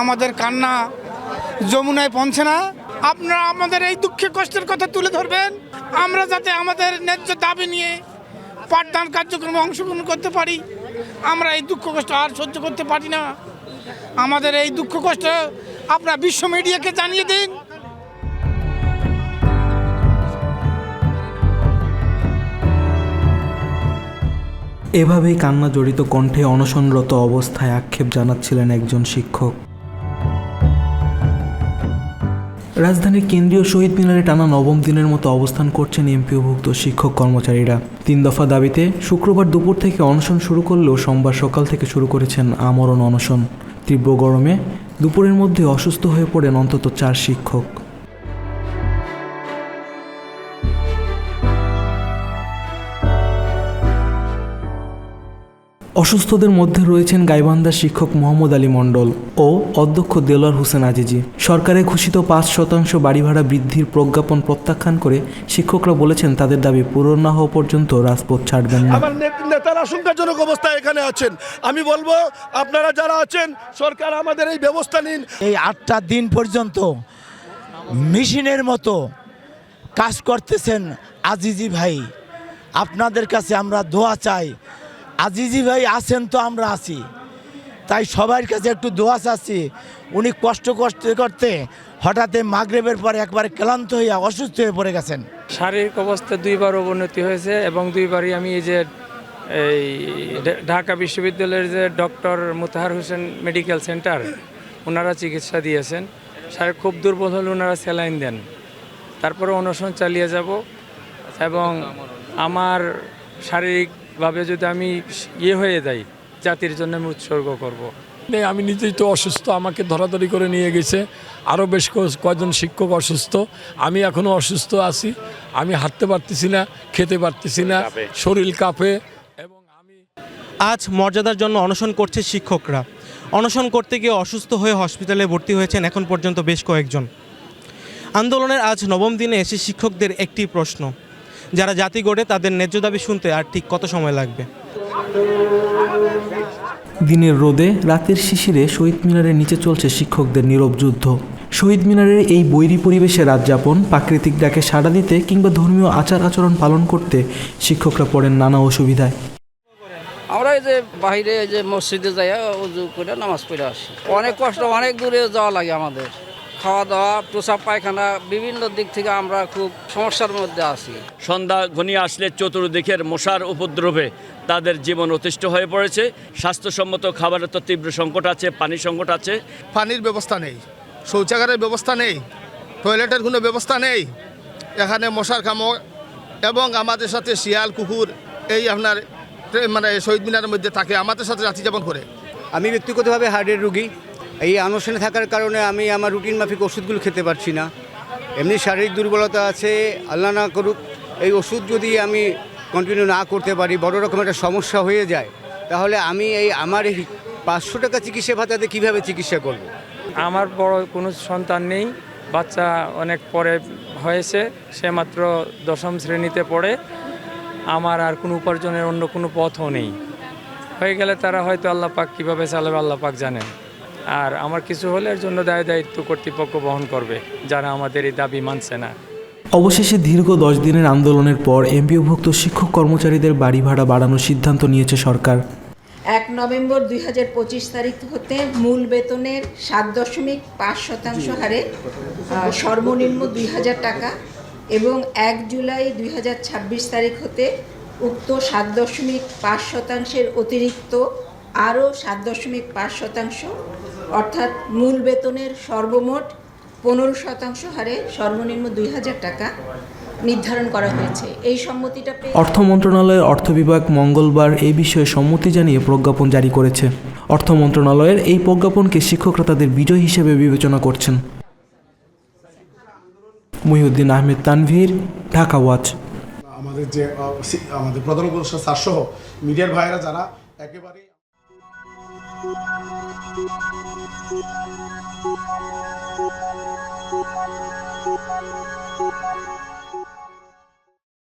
আমাদের কান্না যমুনায় পৌঁছে না। আপনারা আমাদের এই দুঃখে কষ্টের কথা তুলে ধরবেন। আমরা যাতে আমাদের ন্যায্য দাবি নিয়ে পাঠদান কার্যক্রমে অংশগ্রহণ করতে পারি। আমরা এই দুঃখ কষ্ট আর সহ্য করতে পারি না। আমাদের এই দুঃখ কষ্ট আপনারা বিশ্ব মিডিয়াকে জানিয়ে দিন। এভাবেই কান্না জড়িত কণ্ঠে অনশনরত অবস্থায় আক্ষেপ জানাচ্ছিলেন একজন শিক্ষক। রাজধানীর কেন্দ্রীয় শহীদ মিনারে টানা নবম দিনের মতো অবস্থান করছেন এমপিওভুক্ত শিক্ষক কর্মচারীরা। তিন দফা দাবিতে শুক্রবার দুপুর থেকে অনশন শুরু করলেও সোমবার সকাল থেকে শুরু করেছেন আমরণ অনশন। তীব্র গরমে দুপুরের মধ্যে অসুস্থ হয়ে পড়েন অন্তত চার শিক্ষক। অসুস্থদের মধ্যে রয়েছেন গাইবান্ধার শিক্ষক মোহাম্মদ আলী মণ্ডল ও অধ্যক্ষ দেলোয়ার হোসেন আজিজি। সরকারের ঘোষিত পাঁচ শতাংশ বাড়ি ভাড়া বৃদ্ধির প্রজ্ঞাপন প্রত্যাখ্যান করে শিক্ষকরা বলেছেন তাদের দাবি পূরণ না হওয়া পর্যন্ত রাজপথ ছাড়বেন না। আমার নেতার আশঙ্কাজনক অবস্থায় এখানে আছেন। আমি বলব আপনারা যারা আছেন সরকার আমাদের এই ব্যবস্থা নিন। এই আটটা দিন পর্যন্ত মেশিনের মতো কাজ করতেছেন আজিজি ভাই। আপনাদের কাছে আমরা দোয়া চাই। আজিজি ভাই আছেন তো, আমরা আছি। তাই সবার কাছে একটু দোয়া চাচ্ছি। উনি কষ্ট কষ্ট করতে হঠাৎ মাগরেবের পরে একবারে ক্লান্ত হইয়া অসুস্থ হয়ে পড়ে গেছেন। শারীরিক অবস্থা দুইবার অবনতি হয়েছে এবং দুইবারই আমি এই যে, এই ঢাকা বিশ্ববিদ্যালয়ের যে doctor Mutahar Hossain medical centre, ওনারা চিকিৎসা দিয়েছেন। স্যার খুব দুর্বল হলে ওনারা স্যালাইন দেন। তারপরে অনশন চালিয়ে যাব এবং আমার শারীরিকভাবে যদি আমি ইয়ে হয়ে যাই জাতির জন্য আমি উৎসর্গ করব। নেই, আমি নিজেই তো অসুস্থ আমাকে ধরাধরি করে নিয়ে গেছে। আরও বেশ কয়েকজন শিক্ষক অসুস্থ। আমি এখনও অসুস্থ আছি। আমি হাঁটতে পারতেছি না খেতে পারতেছি না শরীর কাঁপে এবং আমি আজ মর্যাদার জন্য অনশন করছে শিক্ষকরা। অনশন করতে গিয়ে অসুস্থ হয়ে হসপিটালে ভর্তি হয়েছেন এখন পর্যন্ত বেশ কয়েকজন। আন্দোলনের আজ নবম দিনে এসে শিক্ষকদের একটি প্রশ্ন যারা জাতি গড়ে তাদের ন্যায্য দাবি শুনতে আর ঠিক কত সময় লাগবে। দিনের রোদে রাতের শিশিরে শহীদ মিনারের নিচে চলছে শিক্ষকদের নীরব যুদ্ধ। শহীদ মিনারের এই বৈরী পরিবেশে রাত যাপন প্রাকৃতিক ডাকে সাড়া দিতে কিংবা ধর্মীয় আচার আচরণ পালন করতে শিক্ষকরা পড়েন নানা অসুবিধায়। আমরা এই যে বাইরে এই যে মসজিদে যাই উজু করে নামাজ পড়ে আসি। অনেক কষ্ট অনেক দূরে যাওয়া লাগে আমাদের। খাওয়া দাওয়া প্রসাব পায়খানা বিভিন্ন দিক থেকে আমরা খুব সমস্যার মধ্যে আছি। সন্ধ্যা ঘনিয়ে আসলে চতুর্দিকের মশার উপদ্রবে তাদের জীবন অতিষ্ঠ হয়ে পড়েছে। স্বাস্থ্যসম্মত খাবারের তো তীব্র সংকট আছে পানি সংকট আছে। পানির ব্যবস্থা নেই শৌচাগারের ব্যবস্থা নেই টয়লেটের কোনো ব্যবস্থা নেই এখানে মশার কামড় এবং আমাদের সাথে শিয়াল কুকুর এই আপনার মানে শহীদ মিনারের মধ্যে থাকে আমাদের সাথে রাত্রি যাপন করে। আমি ব্যক্তিগতভাবে হার্টের রুগী এই আনশনে থাকার কারণে আমি আমার রুটিন মাফিক ওষুধগুলো খেতে পারছি না। এমনি শারীরিক দুর্বলতা আছে, আল্লাহ না করুক, এই ওষুধ যদি আমি কন্টিনিউ না করতে পারি, বড় রকম একটা সমস্যা হয়ে যায়, তাহলে আমি এই আমার এই পাঁচশো টাকা চিকিৎসা ভাতাতে কীভাবে চিকিৎসা করব। আমার বড় কোনো সন্তান নেই, বাচ্চা অনেক পরে হয়েছে, সে মাত্র দশম শ্রেণীতে পড়ে, আমার আর কোনো উপার্জনের অন্য কোনো পথও নেই। হয়ে গেলে তারা হয়তো আল্লাহ পাক কীভাবে চালাবে, আল্লাহ পাক জানেন আর আমার কিছু হলে এর জন্য দায় দায়িত্ব কর্তৃপক্ষ বহন করবে যারা আমাদের এই দাবি মানছে না। অবশেষে দীর্ঘ দশ দিনের আন্দোলনের পর এমপিওভুক্ত শিক্ষক কর্মচারীদের বাড়ি ভাড়া বাড়ানোর সিদ্ধান্ত নিয়েছে সরকার। এক নভেম্বর দুই হাজার পঁচিশ তারিখ হতে মূল বেতনের সাত দশমিক পাঁচ শতাংশ হারে সর্বনিম্ন দুই হাজার টাকা এবং এক জুলাই দুই হাজার ছাব্বিশ তারিখ হতে উক্ত সাত দশমিক পাঁচ শতাংশের অতিরিক্ত আরও সাত দশমিক পাঁচ শতাংশ অর্থাৎ মূল বেতনের সর্বমোট পনেরো শতাংশ হারে সর্বনিম্ন দুই হাজার টাকা নির্ধারণ করা হয়েছে। এই সম্মতিটা অর্থ মন্ত্রণালয়ের অর্থ বিভাগ মঙ্গলবার এই বিষয়ে সম্মতি জানিয়ে প্রজ্ঞাপন জারি করেছে। অর্থ মন্ত্রণালয়ের এই প্রজ্ঞাপনকে শিক্ষকরা তাদের বিজয় হিসেবে বিবেচনা করছেন। মহিউদ্দিন আহমেদ তানভীর ঢাকা ওয়াচ। আমাদের যে আমাদের প্রধান উপদেষ্টা স্যার সহ মিডিয়ার ভাইয়েরা যারা একেবারে Thank you.